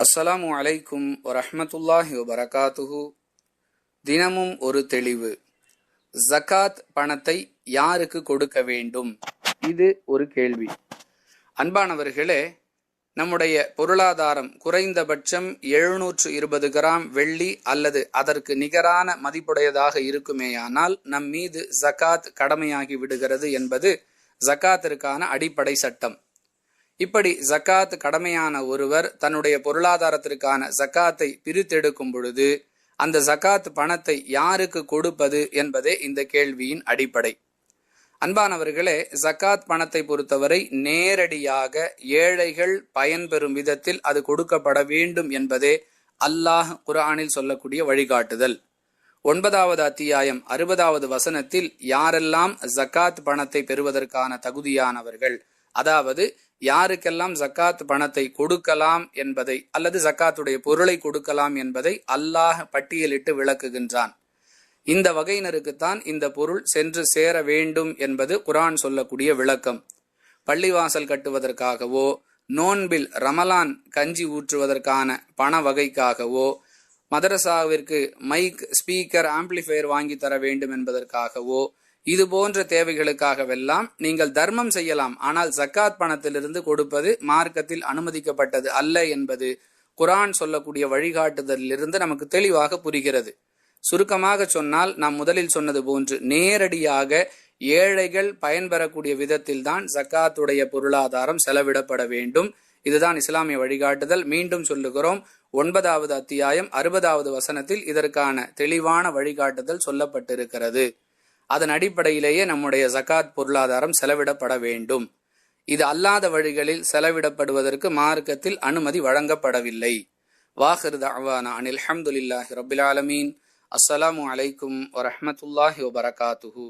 அஸ்ஸலாமு அலைக்கும் வரஹ்மத்துல்லாஹி வபரகாத்துஹு. தினமும் ஒரு தெளிவு. ஜகாத் பணத்தை யாருக்கு கொடுக்க வேண்டும்? இது ஒரு கேள்வி. அன்பானவர்களே நம்முடைய பொருளாதாரம் குறைந்தபட்சம் எழுநூற்று இருபது கிராம் வெள்ளி அல்லது அதற்கு நிகரான மதிப்புடையதாக இருக்குமேயானால் நம் மீது ஜக்காத் கடமையாகி விடுகிறது என்பது ஜகாத்திற்கான அடிப்படை சட்டம். இப்படி ஜக்காத் கடமையான ஒருவர் தன்னுடைய பொருளாதாரத்திற்கான ஜக்காத்தை பிரித்தெடுக்கும் பொழுது அந்த ஜக்காத் பணத்தை யாருக்கு கொடுப்பது என்பதே இந்த கேள்வியின் அடிப்படை. அன்பானவர்களே ஜக்காத் பணத்தை பொறுத்தவரை நேரடியாக ஏழைகள் பயன்பெறும் விதத்தில் அது கொடுக்கப்பட வேண்டும் என்பதே அல்லாஹ் குரானில் சொல்லக்கூடிய வழிகாட்டுதல். ஒன்பதாவது அத்தியாயம் அறுபதாவது வசனத்தில் யாரெல்லாம் ஜக்காத் பணத்தை பெறுவதற்கான தகுதியானவர்கள் அதாவது யாருக்கெல்லாம் ஜக்காத் பணத்தை கொடுக்கலாம் என்பதை அல்லது ஜக்காத்துடைய பொருளை கொடுக்கலாம் என்பதை அல்லாஹ் பட்டியலிட்டு விளக்குகின்றான். இந்த வகையினருக்குத்தான் இந்த பொருள் சென்று சேர வேண்டும் என்பது குரான் சொல்லக்கூடிய விளக்கம். பள்ளிவாசல் கட்டுவதற்காகவோ நோன்பில் ரமலான் கஞ்சி ஊற்றுவதற்கான பண வகைக்காகவோ மதரசாவிற்கு மைக் ஸ்பீக்கர் ஆம்பிளிஃபையர் வாங்கி தர வேண்டும் என்பதற்காகவோ இது போன்ற தேவைகளுக்காகவெல்லாம் நீங்கள் தர்மம் செய்யலாம். ஆனால் ஜக்காத் பணத்திலிருந்து கொடுப்பது மார்க்கத்தில் அனுமதிக்கப்பட்டது அல்ல என்பது குரான் சொல்லக்கூடிய வழிகாட்டுதலிலிருந்து நமக்கு தெளிவாக புரிகிறது. சுருக்கமாக சொன்னால் நாம் முதலில் சொன்னது போன்று நேரடியாக ஏழைகள் பயன்பெறக்கூடிய விதத்தில் தான் ஜக்காத்துடைய பொருளாதாரம் செலவிடப்பட வேண்டும். இதுதான் இஸ்லாமிய வழிகாட்டுதல். மீண்டும் சொல்லுகிறோம் ஒன்பதாவது அத்தியாயம் அறுபதாவது வசனத்தில் இதற்கான தெளிவான வழிகாட்டுதல் சொல்லப்பட்டிருக்கிறது. அதன் அடிப்படையிலேயே நம்முடைய ஜக்காத் பொருளாதாரம் செலவிடப்பட வேண்டும். இது அல்லாத வழிகளில் செலவிடப்படுவதற்கு மார்க்கத்தில் அனுமதி வழங்கப்படவில்லை. வாஹிர் அனில் அஹமதுல்லாஹி ரபில் ஆலமீன். அஸ்ஸலாமு அலைக்கும் வரமத்துல்லாஹி வபரகாத்துஹூ.